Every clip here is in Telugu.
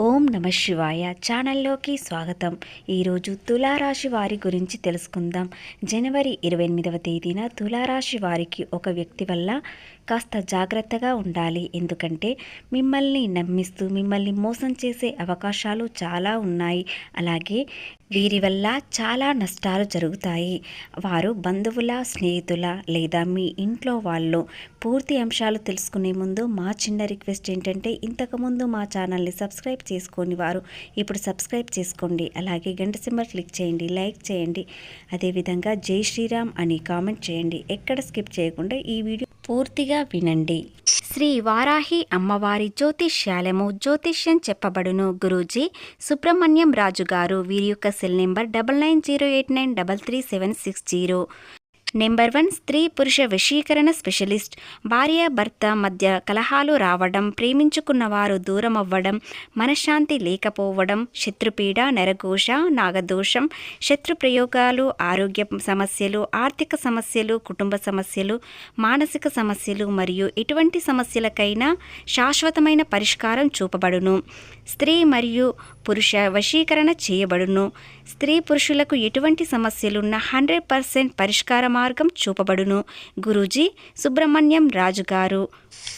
ఓం నమ శివాయ ఛానల్లోకి స్వాగతం. ఈరోజు తులారాశి వారి గురించి తెలుసుకుందాం. జనవరి ఇరవై ఎనిమిదవ తేదీన తులారాశి వారికి ఒక వ్యక్తి వల్ల కాస్త జాగ్రత్తగా ఉండాలి. ఎందుకంటే మిమ్మల్ని నమ్మిస్తూ మిమ్మల్ని మోసం చేసే అవకాశాలు చాలా ఉన్నాయి. అలాగే వీరి వల్ల చాలా నష్టాలు జరుగుతాయి. వారు బంధువుల స్నేహితుల లేదా మీ ఇంట్లో వాళ్ళు పూర్తి అంశాలు తెలుసుకునే ముందు మా చిన్న రిక్వెస్ట్ ఏంటంటే ఇంతకుముందు మా ఛానల్ని సబ్స్క్రైబ్ చేసుకొని వారు ఇప్పుడు సబ్స్క్రైబ్ చేసుకోండి. అలాగే గంట సింబల్ క్లిక్ చేయండి లైక్ చేయండి. అదేవిధంగా జై శ్రీరామ్ అని కామెంట్ చేయండి. ఎక్కడ స్కిప్ చేయకుండా ఈ వీడియో పూర్తిగా వినండి. శ్రీ వారాహి అమ్మవారి జ్యోతిష్యాలము జ్యోతిష్యం చెప్పబడును. గురూజీ సుబ్రహ్మణ్యం రాజు గారు వీరి యొక్క cell number double nine zero eight nine double three seven six zero. Number one స్త్రీ పురుష వశీకరణ స్పెషలిస్ట్. భార్య భర్త మధ్య కలహాలు రావడం ప్రేమించుకున్న వారు దూరం అవ్వడం మనశ్శాంతి లేకపోవడం శత్రుపీడ నరఘోష నాగదోషం శత్రు ప్రయోగాలు ఆరోగ్య సమస్యలు ఆర్థిక సమస్యలు కుటుంబ సమస్యలు మానసిక సమస్యలు మరియు ఎటువంటి సమస్యలకైనా శాశ్వతమైన పరిష్కారం చూపబడును. స్త్రీ మరియు పురుష వశీకరణ చేయబడును. స్త్రీ పురుషులకు ఎటువంటి సమస్యలున్న హండ్రెడ్ పర్సెంట్ పరిష్కారం మార్గం చూపబడును. గురూజీ సుబ్రహ్మణ్యం రాజు గారు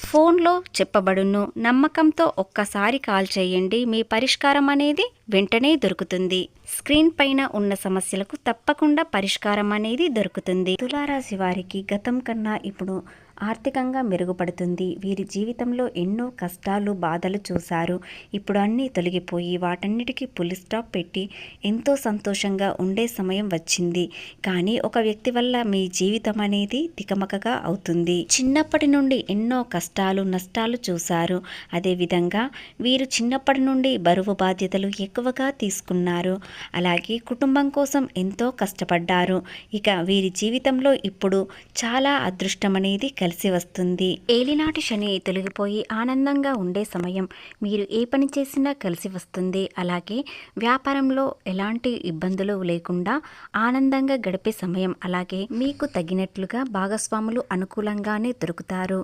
ఫోన్లో చెప్పబడును. నమ్మకంతో ఒక్కసారి కాల్ చేయండి. మీ పరిష్కారం అనేది వెంటనే దొరుకుతుంది. స్క్రీన్ పైన ఉన్న సమస్యలకు తప్పకుండా పరిష్కారం అనేది దొరుకుతుంది. తులారాశి వారికి గతం కన్నా ఇప్పుడు ఆర్థికంగా మెరుగుపడుతుంది. వీరి జీవితంలో ఎన్నో కష్టాలు బాధలు చూశారు. ఇప్పుడు అన్నీ తొలగిపోయి వాటన్నిటికీ పులి స్టాప్ పెట్టి ఎంతో సంతోషంగా ఉండే సమయం వచ్చింది. కానీ ఒక వ్యక్తి వల్ల మీ జీవితం అనేది తికమకగా అవుతుంది. చిన్నప్పటి నుండి ఎన్నో కష్టాలు నష్టాలు చూశారు. అదేవిధంగా వీరు చిన్నప్పటి నుండి బరువు బాధ్యతలు ఎక్కువగా తీసుకున్నారు. అలాగే కుటుంబం కోసం ఎంతో కష్టపడ్డారు. ఇక వీరి జీవితంలో ఇప్పుడు చాలా అదృష్టం అనేది కలిసి వస్తుంది. ఏలినాటి శని తొలగిపోయి ఆనందంగా ఉండే సమయం మీరు ఏ పని చేసినా కలిసి వస్తుంది. అలాగే వ్యాపారంలో ఎలాంటి ఇబ్బందులు లేకుండా ఆనందంగా గడిపే సమయం అలాగే మీకు తగినట్లుగా భాగస్వాములు అనుకూలంగానే దొరుకుతారు.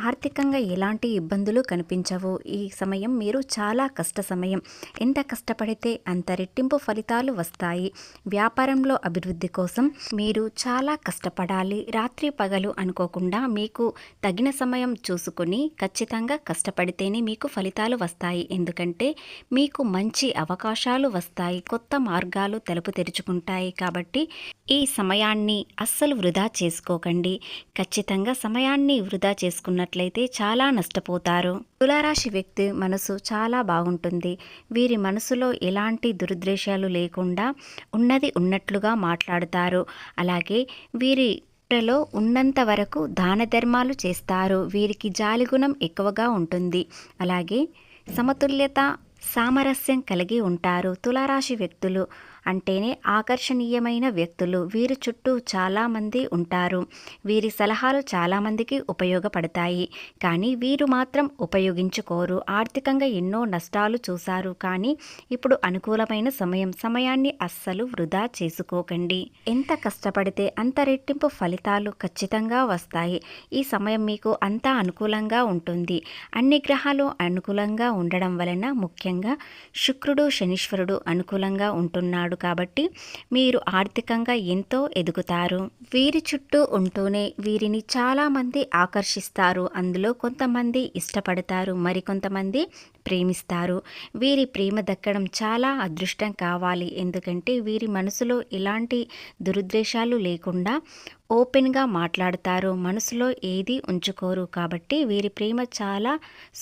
ఆర్థికంగా ఎలాంటి ఇబ్బందులు కనిపించవు. ఈ సమయం మీరు చాలా కష్ట సమయం. ఎంత కష్టపడితే అంత రెట్టింపు ఫలితాలు వస్తాయి. వ్యాపారంలో అభివృద్ధి కోసం మీరు చాలా కష్టపడాలి. రాత్రి పగలు అనుకోకుండా మీకు తగిన సమయం చూసుకొని ఖచ్చితంగా కష్టపడితేనే మీకు ఫలితాలు వస్తాయి. ఎందుకంటే మీకు మంచి అవకాశాలు వస్తాయి. కొత్త మార్గాలు తలుపు తెరుచుకుంటాయి. కాబట్టి ఈ సమయాన్ని అస్సలు వృధా చేసుకోకండి. ఖచ్చితంగా సమయాన్ని వృధా చేసినట్లయితే చాలా నష్టపోతారు. తులారాశి వ్యక్తి మనసు చాలా బాగుంటుంది. వీరి మనసులో ఎలాంటి దురుద్దేశాలు లేకుండా ఉన్నది ఉన్నట్లుగా మాట్లాడుతారు. అలాగే వీరి లో ఉన్నంత వరకు దాన ధర్మాలు చేస్తారు. వీరికి జాలిగుణం ఎక్కువగా ఉంటుంది. అలాగే సమతుల్యత సామరస్యం కలిగి ఉంటారు తులారాశి వ్యక్తులు. అంటేనే ఆకర్షణీయమైన వ్యక్తులు. వీరి చుట్టూ చాలామంది ఉంటారు. వీరి సలహాలు చాలామందికి ఉపయోగపడతాయి. కానీ వీరు మాత్రం ఉపయోగించుకోరు. ఆర్థికంగా ఎన్నో నష్టాలు చూశారు. కానీ ఇప్పుడు అనుకూలమైన సమయం. సమయాన్ని అస్సలు వృధా చేసుకోకండి. ఎంత కష్టపడితే అంత రెట్టింపు ఫలితాలు ఖచ్చితంగా వస్తాయి. ఈ సమయం మీకు అంతా అనుకూలంగా ఉంటుంది. అన్ని గ్రహాలు అనుకూలంగా ఉండడం వలన ముఖ్యంగా శుక్రుడు శనీశ్వరుడు అనుకూలంగా ఉంటున్నాడు. కాబట్టి మీరు ఆర్థికంగా ఎంతో ఎదుగుతారు. వీరి చుట్టూ ఉంటూనే వీరిని చాలామంది ఆకర్షిస్తారు. అందులో కొంతమంది ఇష్టపడతారు. మరికొంతమంది ప్రేమిస్తారు. వీరి ప్రేమ దక్కడం చాలా అదృష్టం కావాలి. ఎందుకంటే వీరి మనసులో ఎలాంటి దురుద్దేశాలు లేకుండా ఓపెన్గా మాట్లాడతారు. మనసులో ఏది ఉంచుకోరు. కాబట్టి వీరి ప్రేమ చాలా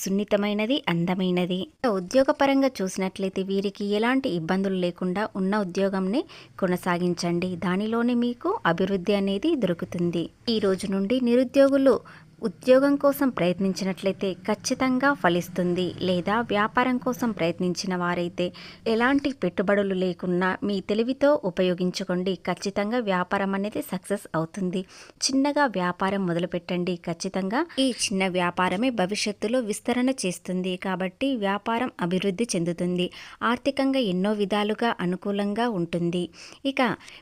సున్నితమైనది అందమైనది. ఉద్యోగపరంగా చూసినట్లయితే వీరికి ఎలాంటి ఇబ్బందులు లేకుండా ఉన్న ఉద్యోగంని కొనసాగించండి. దానిలోనే మీకు అభివృద్ధి అనేది దొరుకుతుంది. ఈ రోజు నుండి నిరుద్యోగులు ఉద్యోగం కోసం ప్రయత్నించినట్లయితే ఖచ్చితంగా ఫలిస్తుంది లేదా వ్యాపారం కోసం ప్రయత్నించిన వారైతే ఎలాంటి పెట్టుబడులు లేకున్నా మీ తెలివితో ఉపయోగించుకోండి. ఖచ్చితంగా వ్యాపారం అనేది సక్సెస్ అవుతుంది. చిన్నగా వ్యాపారం మొదలుపెట్టండి. ఖచ్చితంగా ఈ చిన్న వ్యాపారమే భవిష్యత్తులో విస్తరణ చేస్తుంది. కాబట్టి వ్యాపారం అభివృద్ధి చెందుతుంది. ఆర్థికంగా ఎన్నో విధాలుగా అనుకూలంగా ఉంటుంది. ఇక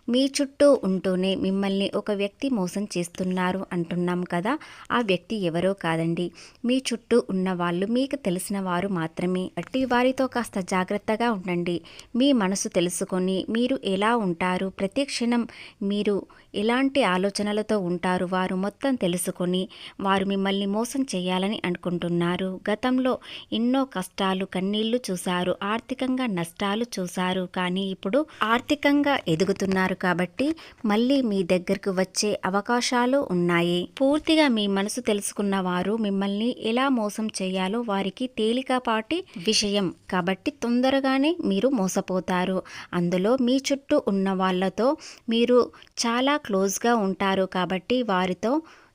మీ చుట్టూ ఉంటూనే మిమ్మల్ని ఒక వ్యక్తి మోసం చేస్తున్నారు అంటున్నాం కదా. ఆ వ్యక్తి ఎవరో కాదండి. మీ చుట్టూ ఉన్న వాళ్ళు మీకు తెలిసిన వారు మాత్రమే. బట్టి వారితో కాస్త జాగ్రత్తగా ఉండండి. మీ మనసు తెలుసుకొని మీరు ఎలా ఉంటారు? ప్రతి క్షణం మీరు ఎలాంటి ఆలోచనలతో ఉంటారు వారు మొత్తం తెలుసుకొని వారు మిమ్మల్ని మోసం చేయాలని అనుకుంటున్నారు. గతంలో ఎన్నో కష్టాలు కన్నీళ్ళు చూశారు ఆర్థికంగా నష్టాలు చూశారు. కానీ ఇప్పుడు ఆర్థికంగా ఎదుగుతున్నారు కాబట్టి మళ్ళీ మీ దగ్గరకు వచ్చే అవకాశాలు ఉన్నాయి. పూర్తిగా మీ మనసు తెలుసుకున్న వారు మిమ్మల్ని ఎలా మోసం చేయాలో వారికి తేలికపాటి విషయం. కాబట్టి తొందరగానే మీరు మోసపోతారు. అందులో మీ చుట్టూ ఉన్న వాళ్ళతో మీరు చాలా క్లోజ్గా ఉంటారు కాబట్టి వారితో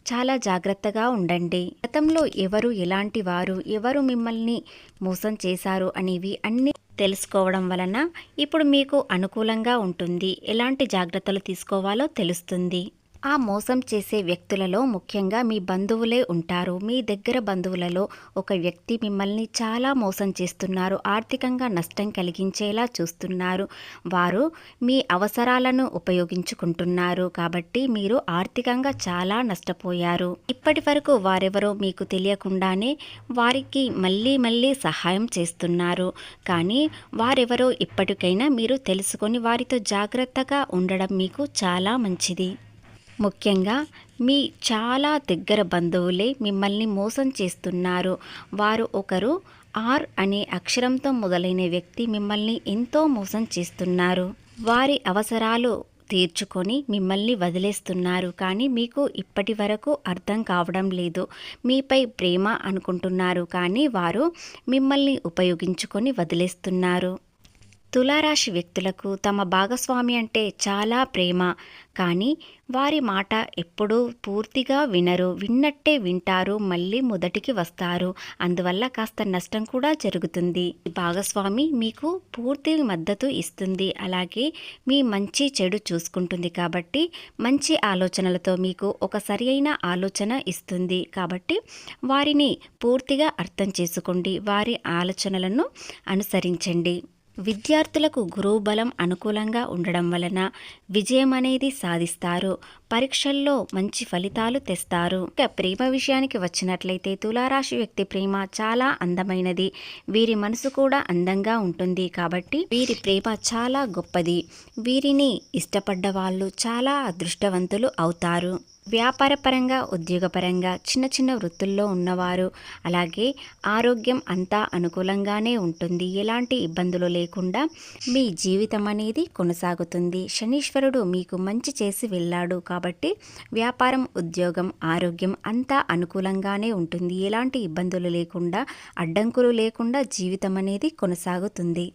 చాలా జాగ్రత్తగా ఉండండి. గతంలో ఎవరు ఎలాంటి వారు ఎవరు మిమ్మల్ని మోసం చేశారు అనేవి అన్ని తెలుసుకోవడం వలన ఇప్పుడు మీకు అనుకూలంగా ఉంటుంది. ఎలాంటి జాగ్రత్తలు తీసుకోవాలో తెలుస్తుంది. ఆ మోసం చేసే వ్యక్తులలో ముఖ్యంగా మీ బంధువులే ఉంటారు. మీ దగ్గర బంధువులలో ఒక వ్యక్తి మిమ్మల్ని చాలా మోసం చేస్తున్నారు. ఆర్థికంగా నష్టం కలిగించేలా చూస్తున్నారు. వారు మీ అవసరాలను ఉపయోగించుకుంటున్నారు. కాబట్టి మీరు ఆర్థికంగా చాలా నష్టపోయారు. ఇప్పటి వరకు వారెవరో మీకు తెలియకుండానే వారికి మళ్ళీ మళ్ళీ సహాయం చేస్తున్నారు. కానీ వారెవరో ఇప్పటికైనా మీరు తెలుసుకొని వారితో జాగ్రత్తగా ఉండడం మీకు చాలా మంచిది. ముఖ్యంగా మీ చాలా దగ్గర బంధువులే మిమ్మల్ని మోసం చేస్తున్నారు. వారు ఒకరు ఆర్ అనే అక్షరంతో మొదలైన వ్యక్తి మిమ్మల్ని ఎంతో మోసం చేస్తున్నారు. వారి అవసరాలు తీర్చుకొని మిమ్మల్ని వదిలేస్తున్నారు. కానీ మీకు ఇప్పటి వరకు అర్థం కావడం లేదు. మీపై ప్రేమ అనుకుంటున్నారు. కానీ వారు మిమ్మల్ని ఉపయోగించుకొని వదిలేస్తున్నారు. తులారాశి వ్యక్తులకు తమ భాగస్వామి అంటే చాలా ప్రేమ. కానీ వారి మాట ఎప్పుడూ పూర్తిగా వినరు విన్నట్టే వింటారు మళ్ళీ మొదటికి వస్తారు. అందువల్ల కాస్త నష్టం కూడా జరుగుతుంది. భాగస్వామి మీకు పూర్తి మద్దతు ఇస్తుంది. అలాగే మీ మంచి చెడు చూసుకుంటుంది కాబట్టి మంచి ఆలోచనలతో మీకు ఒక సరి ఆలోచన ఇస్తుంది. కాబట్టి వారిని పూర్తిగా అర్థం చేసుకోండి. వారి ఆలోచనలను అనుసరించండి. విద్యార్థులకు గురువు బలం అనుకూలంగా ఉండడం వలన విజయం అనేది సాధిస్తారు. పరీక్షల్లో మంచి ఫలితాలు తెస్తారు. ఇక ప్రేమ విషయానికి వచ్చినట్లయితే తులారాశి వ్యక్తి ప్రేమ చాలా అందమైనది. వీరి మనసు కూడా అందంగా ఉంటుంది కాబట్టి వీరి ప్రేమ చాలా గొప్పది. వీరిని ఇష్టపడ్డ వాళ్ళు చాలా అదృష్టవంతులు అవుతారు. వ్యాపారపరంగా ఉద్యోగపరంగా చిన్న చిన్న వృత్తుల్లో ఉన్నవారు. అలాగే ఆరోగ్యం అంతా అనుకూలంగానే ఉంటుంది. ఎలాంటి ఇబ్బందులు లేకుండా మీ జీవితం అనేది కొనసాగుతుంది. శనీశ్వరుడు మీకు మంచి చేసి వెళ్ళాడు కాబట్టి వ్యాపారం ఉద్యోగం ఆరోగ్యం అంతా అనుకూలంగానే ఉంటుంది. ఎలాంటి ఇబ్బందులు లేకుండా అడ్డంకులు లేకుండా జీవితం అనేది కొనసాగుతుంది.